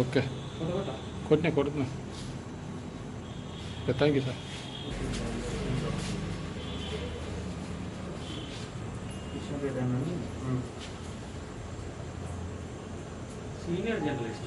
Okay. కొట్టినా కొడుతున్నా. Thank you sir senior journalist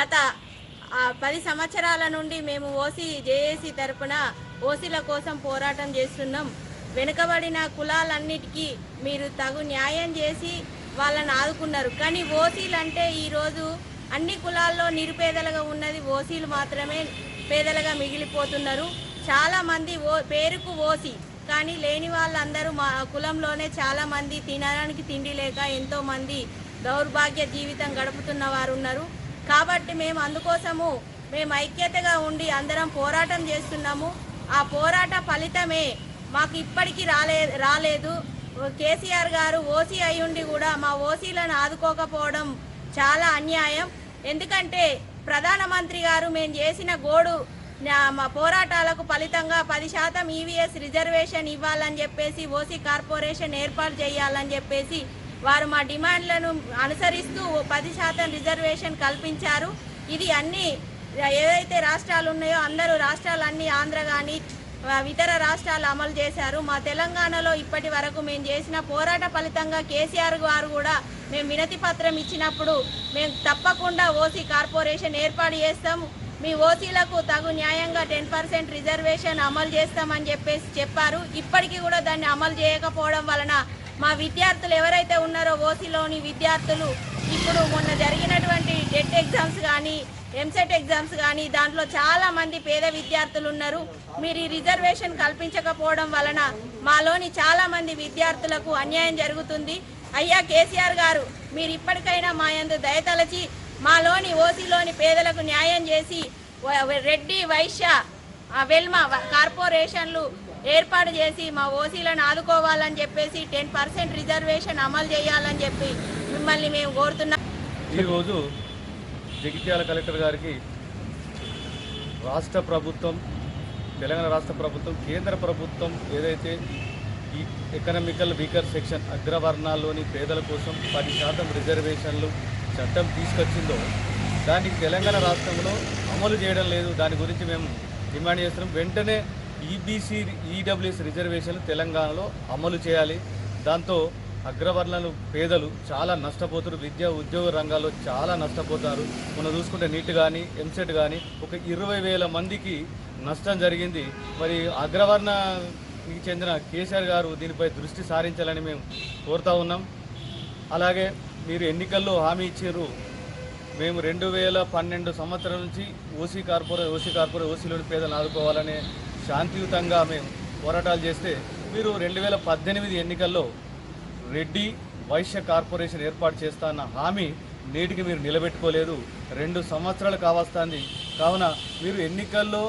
గత పది సంవత్సరాల నుండి మేము ఓసీ జేఏసీ తరపున ఓసీల కోసం పోరాటం చేస్తున్నాం. వెనుకబడిన కులాలన్నిటికీ మీరు తగు న్యాయం చేసి వాళ్ళని ఆదుకున్నారు. కానీ ఓసీలు అంటే ఈరోజు అన్ని కులాల్లో నిరుపేదలుగా ఉన్నది ఓసీలు మాత్రమే పేదలుగా మిగిలిపోతున్నారు. చాలామంది ఓ పేరుకు ఓసీ కానీ లేని వాళ్ళందరూ మా కులంలోనే చాలామంది తినడానికి తిండి లేక ఎంతోమంది దౌర్భాగ్య జీవితం గడుపుతున్న వారు ఉన్నారు కాబట్టి మేము అందుకోసము మేము ఐక్యతగా ఉండి అందరం పోరాటం చేస్తున్నాము. ఆ పోరాట ఫలితమే మాకు ఇప్పటికీ రాలే రాలేదు. కేసీఆర్ గారు ఓసీ అయ్యుండి కూడా మా ఓసీలను ఆదుకోకపోవడం చాలా అన్యాయం. ఎందుకంటే ప్రధానమంత్రి గారు మేము చేసిన గోడు మా పోరాటాలకు ఫలితంగా పది శాతం ఈవీఎస్ రిజర్వేషన్ ఇవ్వాలని చెప్పేసి ఓసీ కార్పొరేషన్ ఏర్పాటు చేయాలని చెప్పేసి వారు మా డిమాండ్లను అనుసరిస్తూ పది శాతం రిజర్వేషన్ కల్పించారు. ఇది అన్ని ఏదైతే రాష్ట్రాలు ఉన్నాయో అందరూ రాష్ట్రాలన్నీ ఆంధ్ర కానీ ఇతర రాష్ట్రాలు అమలు చేశారు. మా తెలంగాణలో ఇప్పటి వరకు మేము చేసిన పోరాట ఫలితంగా కేసీఆర్ గారు కూడా మేము వినతి పత్రం ఇచ్చినప్పుడు మేము తప్పకుండా ఓసీ కార్పొరేషన్ ఏర్పాటు చేస్తాము మీ ఓసీలకు తగు న్యాయంగా టెన్ పర్సెంట్ రిజర్వేషన్ అమలు చేస్తామని చెప్పేసి చెప్పారు. ఇప్పటికీ కూడా దాన్ని అమలు చేయకపోవడం వలన మా విద్యార్థులు ఎవరైతే ఉన్నారో ఓసీలోని విద్యార్థులు ఇప్పుడు మొన్న జరిగినటువంటి డెట్ ఎగ్జామ్స్ కానీ ఎంసెట్ ఎగ్జామ్స్ కానీ దాంట్లో చాలా మంది పేద విద్యార్థులు ఉన్నారు. మీరు ఈ రిజర్వేషన్ కల్పించకపోవడం వలన మాలోని చాలా మంది విద్యార్థులకు అన్యాయం జరుగుతుంది. అయ్యా కేసీఆర్ గారు మీరు ఇప్పటికైనా మా యందు దయతలచి మాలోని ఓసీలోని పేదలకు న్యాయం చేసి రెడ్డి వైశ్య వెల్మ కార్పొరేషన్లు ఏర్పాటు చేసి మా ఓసీలను ఆదుకోవాలని చెప్పేసి టెన్ పర్సెంట్ రిజర్వేషన్ అమలు చేయాలని చెప్పి మిమ్మల్ని మేము కోరుతున్నాం. ఈరోజు జగిత్యాల కలెక్టర్ గారికి రాష్ట్ర ప్రభుత్వం తెలంగాణ రాష్ట్ర ప్రభుత్వం కేంద్ర ప్రభుత్వం ఏదైతే ఈ ఎకనామికల్ వీకర్ సెక్షన్ అగ్రవర్ణాల్లోని పేదల కోసం పది శాతం రిజర్వేషన్లు చట్టం తీసుకొచ్చిందో దాన్ని తెలంగాణ రాష్ట్రంలో అమలు చేయడం లేదు. దాని గురించి మేము డిమాండ్ చేస్తున్నాం. వెంటనే ఈబీసీ ఈడబ్ల్యూఎస్ రిజర్వేషన్లు తెలంగాణలో అమలు చేయాలి. దాంతో అగ్రవర్ణాలు పేదలు చాలా నష్టపోతారు. విద్యా ఉద్యోగ రంగాల్లో చాలా నష్టపోతారు. మనం చూసుకుంటే నీట్ కానీ ఎంసెట్ కానీ ఒక ఇరవై వేల మందికి నష్టం జరిగింది. మరి అగ్రవర్ణకి చెందిన కేసీఆర్ గారు దీనిపై దృష్టి సారించాలని మేము కోరుతా ఉన్నాం. అలాగే మీరు ఎన్నికల్లో హామీ ఇచ్చారు మేము రెండు వేల పన్నెండు సంవత్సరం నుంచి ఓసీ కార్పొరే ఓసీ కార్పొరే ఓసీలోని పేదలను ఆదుకోవాలనే శాంతియుతంగా మేము పోరాటాలు చేస్తే మీరు రెండు వేల పద్దెనిమిది ఎన్నికల్లో రెడ్డి వైశ్య కార్పొరేషన్ ఏర్పాటు చేస్తానన్న హామీ నేటికి మీరు నిలబెట్టుకోలేదు. రెండు సంవత్సరాలు కావస్తుంది. కావున మీరు ఎన్నికల్లో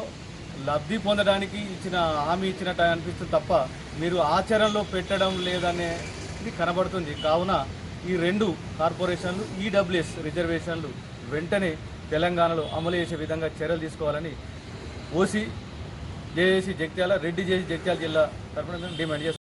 లబ్ధి పొందడానికి ఇచ్చిన హామీ ఇచ్చినట్టు అనిపిస్తుంది తప్ప మీరు ఆచరణలో పెట్టడం లేదనే ఇది కనబడుతుంది. కావున ఈ రెండు కార్పొరేషన్లు ఈడబ్ల్యూఎస్ రిజర్వేషన్లు వెంటనే తెలంగాణలో అమలు చేసే విధంగా చర్యలు తీసుకోవాలని OC JAC Jagtial Reddy JC Jagtial జిల్లా తరఫున మేము డిమాండ్ చేస్తాం